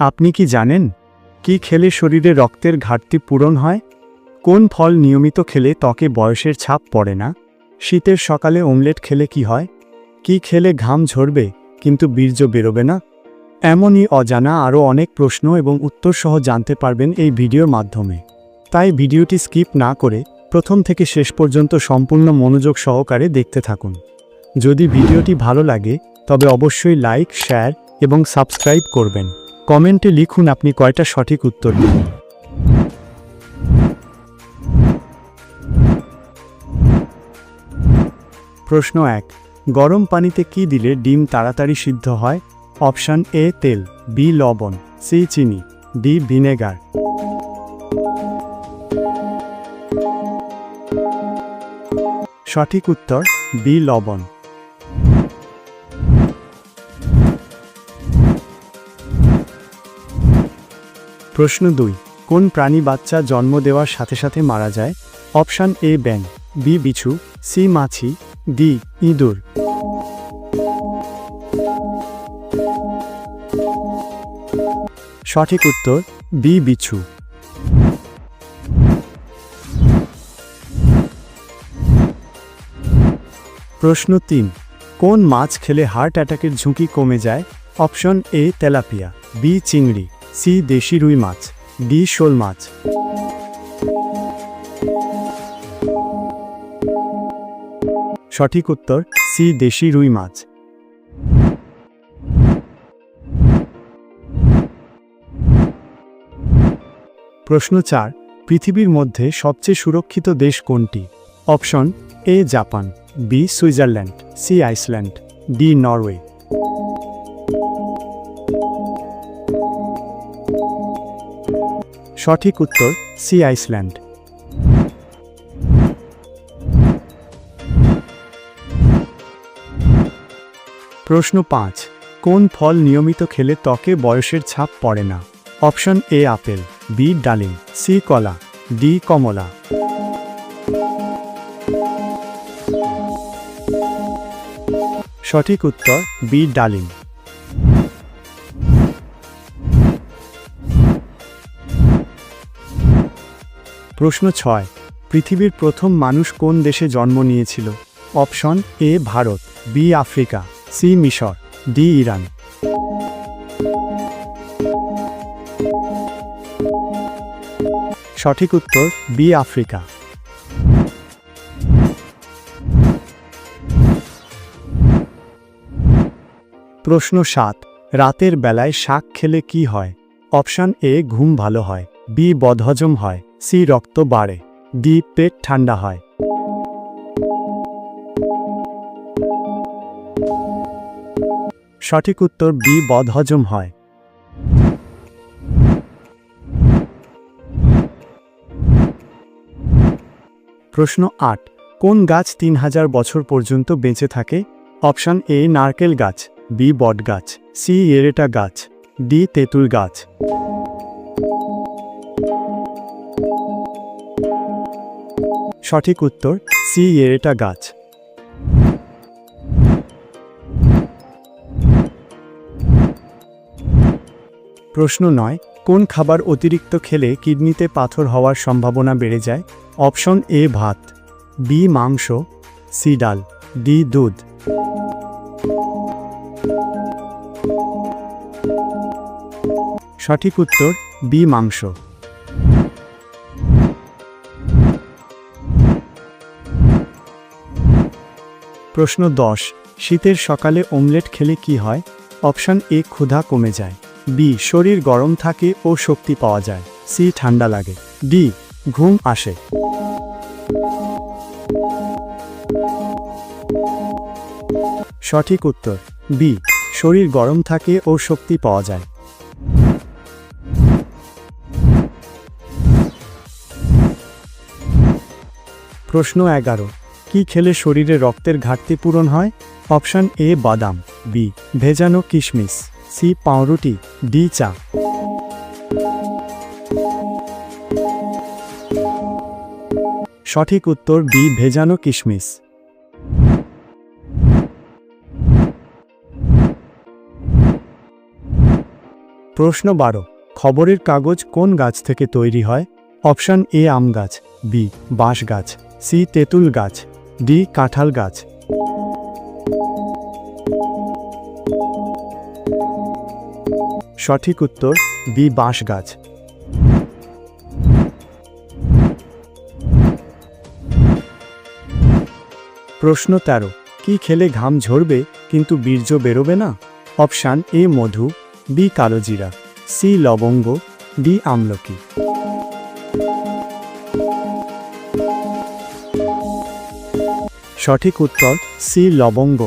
আপনি কি জানেন কি খেলে শরীরে রক্তের ঘাটতি পূরণ হয়? কোন ফল নিয়মিত খেলে ত্বকে বয়সের ছাপ পড়ে না? শীতের সকালে অমলেট খেলে কি হয়? কি খেলে ঘাম ঝরবে, কিন্তু বীর্য বেরোবে না? এমনই অজানা আরও অনেক প্রশ্ন এবং উত্তর সহ জানতে পারবেন এই ভিডিওর মাধ্যমে। তাই ভিডিওটি স্কিপ না করে প্রথম থেকে শেষ পর্যন্ত সম্পূর্ণ মনোযোগ সহকারে দেখতে থাকুন। যদি ভিডিওটি ভালো লাগে, তবে অবশ্যই লাইক, শেয়ার এবং সাবস্ক্রাইব করবেন। কমেন্টে লিখুন আপনি কয়টা সঠিক উত্তর দিন প্রশ্ন এক, গরম পানিতে কি দিলে ডিম তাড়াতাড়ি সিদ্ধ হয়? অপশান এ, তেল, বি, লবণ, সি, চিনি, ডি, ভিনেগার। সঠিক উত্তর, বি, লবণ। প্রশ্ন দুই, কোন প্রাণী বাচ্চা জন্ম দেওয়ার সাথে সাথে মারা যায়? অপশান এ ব্যাং বি, বিছু, সি, মাছি, ডি, ইঁদুর। সঠিক উত্তর, বি, বিছু। প্রশ্ন তিন, কোন মাছ খেলে হার্ট অ্যাটাকের ঝুঁকি কমে যায়? অপশন এ, তেলাপিয়া, বি, চিংড়ি। সি দেশি রুই মাছ, ডি শোল মাছ। সঠিক উত্তর, সি দেশি রুই মাছ। প্রশ্ন চার, পৃথিবীর মধ্যে সবচেয়ে সুরক্ষিত দেশ কোনটি? Option, A Japan, B Switzerland, C Iceland, D Norway. সঠিক উত্তর সি আইসল্যান্ড। প্রশ্ন পাঁচ, কোন ফল নিয়মিত খেলে ত্বকে বয়সের ছাপ পড়ে না? অপশন এ আপেল, বি ডালিম, সি কলা, ডি কমলা। সঠিক উত্তর বি ডালিম। প্রশ্ন ছয়, পৃথিবীর প্রথম মানুষ কোন দেশে জন্ম নিয়েছিল? Option A, Bharat, B, Africa, C, মিশর, ডি, ইরান। সঠিক উত্তর, বি, আফ্রিকা। প্রশ্ন সাত, রাতের বেলায় শাক খেলে কি হয়? অপশান এ, ঘুম ভালো হয়। বি, বদহজম হয়। সি রক্ত বাড়ে ডি পেট ঠান্ডা হয়। সঠিক উত্তর বি, বদহজম হয়। প্রশ্ন আট, কোন গাছ তিন হাজার বছর পর্যন্ত বেঁচে থাকে? অপশান এ, নারকেল গাছ, বি বট গাছ সি, এরেটা গাছ, ডি, তেঁতুল গাছ। সঠিক উত্তর, সি এরেটা গাছ। প্রশ্ন নয়, কোন খাবার অতিরিক্ত খেলে কিডনিতে পাথর হওয়ার সম্ভাবনা বেড়ে যায়? অপশন এ, ভাত। বি, মাংস। সি, ডাল। ডি, দুধ। সঠিক উত্তর, বি, মাংস। প্রশ্ন দশ, শীতের সকালে অমলেট খেলে কি হয়? অপশন এ, ক্ষুধা কমে যায়। বি, শরীর গরম থাকে ও শক্তি পাওয়া যায়। সি, ঠান্ডা লাগে। ডি, ঘুম আসে। সঠিক উত্তর। বি, শরীর গরম থাকে ও শক্তি পাওয়া যায়। প্রশ্ন এগারো কি খেলে শরীরে রক্তের ঘাটতি পূরণ হয়? অপশন এ, বাদাম। বি, ভেজানো কিশমিশ। সি, পাউরুটি। ডি, চা। সঠিক উত্তর বি, ভেজানো কিশমিশ। প্রশ্ন বারো, খবরের কাগজ কোন গাছ থেকে তৈরি হয়? অপশান এ, আম গাছ। বি, বাঁশ গাছ। সি, তেঁতুল গাছ। ডি কাঁঠাল গাছ। সঠিক উত্তর, বি বাঁশ গাছ। প্রশ্ন তেরো, কি খেলে ঘাম ঝরবে কিন্তু বীর্য বেরোবে না? অপশান এ মধু, বি কালোজিরা, সি লবঙ্গ, ডি আমলকি। সঠিক উত্তর সি লবঙ্গ।